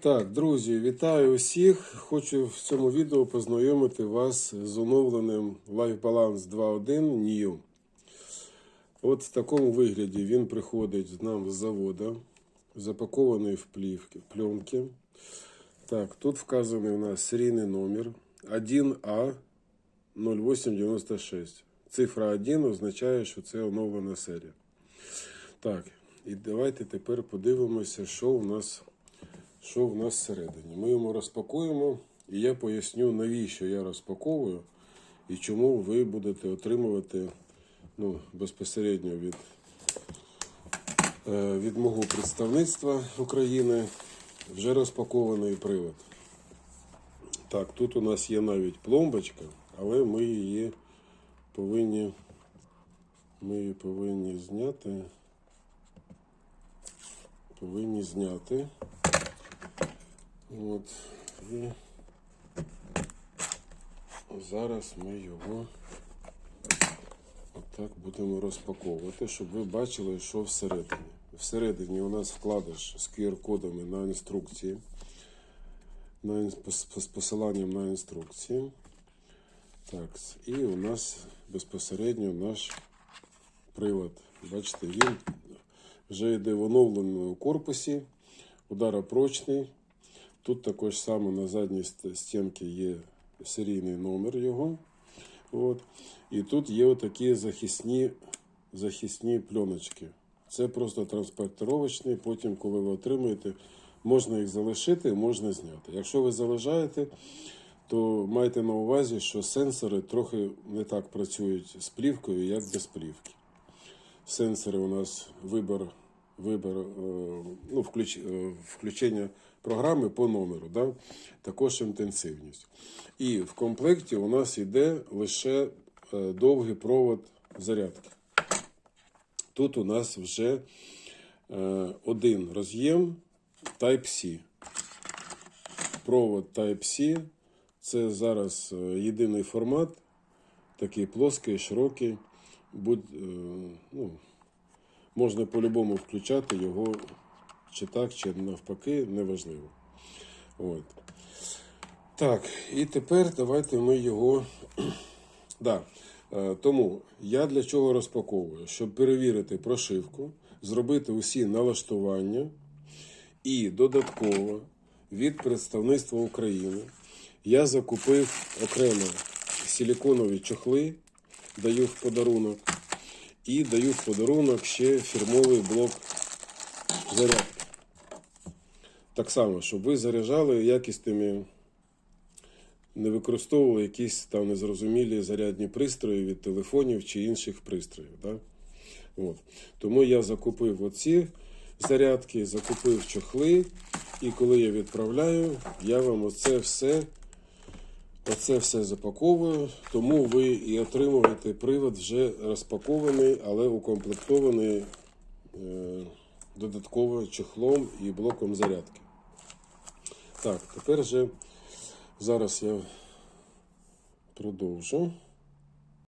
Так, друзі, вітаю усіх. Хочу в цьому відео познайомити вас з оновленим Life Balance 2.1 New. От в такому вигляді він приходить нам з заводу, запакований в плівки, пленки. Так, тут вказаний у нас серійний номер 1А 0896. Цифра 1 означає, що це оновлена серія. Так, і давайте тепер подивимося, що у нас що в нас всередині. Ми йому розпакуємо, і я поясню, навіщо я розпаковую і чому ви будете отримувати ну, безпосередньо від, е, від мого представництва України вже розпакований прилад. Так, тут у нас є навіть пломбочка, але ми її повинні, ми її повинні зняти. Повинні зняти. От. І зараз ми його отак будемо розпаковувати, щоб ви бачили, що всередині. Всередині у нас вкладиш з QR-кодами на інструкції, на, з посиланням на інструкції. Так, і у нас безпосередньо наш прилад. Бачите, він вже йде в оновленому корпусі, ударопрочний. Тут також саме на задній стінці є серійний номер його. От. І тут є отакі захисні, захисні пленочки. Це просто транспортировочні, потім, коли ви отримаєте, можна їх залишити, можна зняти. Якщо ви залишаєте, то майте на увазі, що сенсори трохи не так працюють з плівкою, як без плівки. Сенсори у нас вибір, вибір е, ну, включ, е, включення програми по номеру, да? також інтенсивність. І в комплекті у нас йде лише е, довгий провод зарядки. Тут у нас вже один роз'єм Type-C. Провод Type-C. Це зараз єдиний формат, такий плоский, широкий. Будь, ну, можна по-любому включати його чи так, чи навпаки, неважливо. От. Так, і тепер давайте ми його. да. е, Тому я для чого розпаковую? Щоб перевірити прошивку, зробити усі налаштування і додатково від представництва України я закупив окремо силіконові чохли, даю в подарунок, і даю в подарунок ще фірмовий блок зарядки. Так само, щоб ви заряджали якісними, не використовували якісь там незрозумілі зарядні пристрої від телефонів чи інших пристроїв. Да? От. Тому я закупив оці зарядки, закупив чохли, і коли я відправляю, я вам оце все. Оце все запаковую, тому ви і отримуєте привод вже розпакований, але укомплектований е, додатково чехлом і блоком зарядки. Так, тепер вже зараз я продовжу.